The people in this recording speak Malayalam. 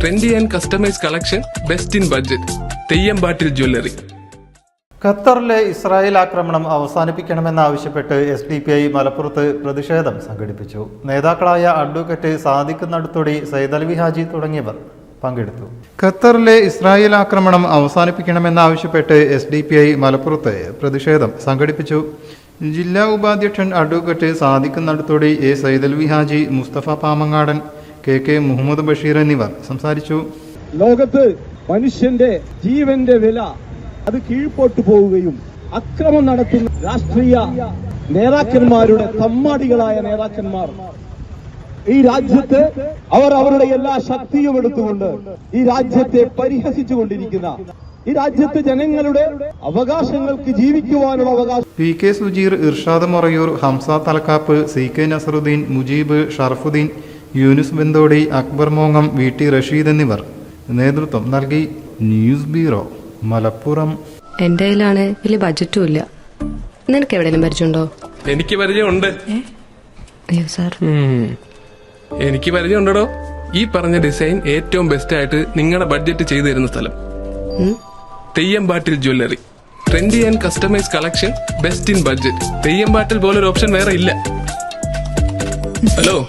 Trendy and customise collection best in budget Theyyampattil jewellery ഖത്തറിലെ ഇസ്രായേൽ ആക്രമണം അവസാനിപ്പിക്കണമെന്നാവശ്യപ്പെട്ട് എസ് ഡി പി ഐ മലപ്പുറത്ത് പ്രതിഷേധം സംഘടിപ്പിച്ചു. നേതാക്കളായ അഡ്വക്കേറ്റ് സാദിഖ് നടുത്തൊടി സൈദൽവി ഹാജി തുടങ്ങിയവർ പങ്കെടുത്തു. ഖത്തറിലെ ഇസ്രായേൽ ആക്രമണം അവസാനിപ്പിക്കണമെന്നാവശ്യപ്പെട്ട് എസ് ഡി പി ഐ മലപ്പുറത്ത് പ്രതിഷേധം സംഘടിപ്പിച്ചു. ജില്ലാ ഉപാധ്യക്ഷൻ advocate Sadiq Naduthodi A Saidalavi Haji Mustafa Pamangadan K K Muhammad Basheer എന്നിവർ സംസാരിച്ചു. ലോകത്ത് മനുഷ്യന്റെ ജീവന്റെ വില അത് കീഴ്പോട്ട് പോവുകയും അക്രമം നടത്തുന്ന രാഷ്ട്രീയ നേതാക്കന്മാരുടെ തമ്മാടികളായ നേതാക്കന്മാർ. ഈ രാജ്യത്ത് അവർ അവരുടെ എല്ലാ ശക്തിയും എടുത്തുകൊണ്ട് ഈ രാജ്യത്തെ പരിഹസിച്ചു കൊണ്ടിരിക്കുന്ന ഈ രാജ്യത്തെ ജനങ്ങളുടെ അവകാശങ്ങൾക്ക് ജീവിക്കുവാനുള്ള അവകാശം P K Sujeer Irshad Marayur Hamza Thalakkap C K Nasaruddin Mujeeb Sharafuddin Yunus Benthodi Akbar മോങ്ങം V T Rasheed എന്നിവർ നേതൃത്വം നൽകി. News bureau Malappuram. എന്റെ കയ്യിലാണ് വലിയ ബജറ്റും ഇല്ല. നിനക്ക് എവിടെയെങ്കിലും പരിചയമുണ്ടോ? എനിക്ക് പരിചയമുണ്ട്. അയ്യോ സാർ. എനിക്ക് പരിചയമുണ്ടോ ഈ പറഞ്ഞ ഡിസൈൻ ഏറ്റവും ബെസ്റ്റ് ആയിട്ട് നിങ്ങളുടെ ബഡ്ജറ്റ് ചെയ്തു തരുന്ന സ്ഥലം. Theyyampattil jewellery trendy and customise collection best in budget Theyyampattil ഒരു ഓപ്ഷൻ വേറെ ഇല്ല. ഹലോ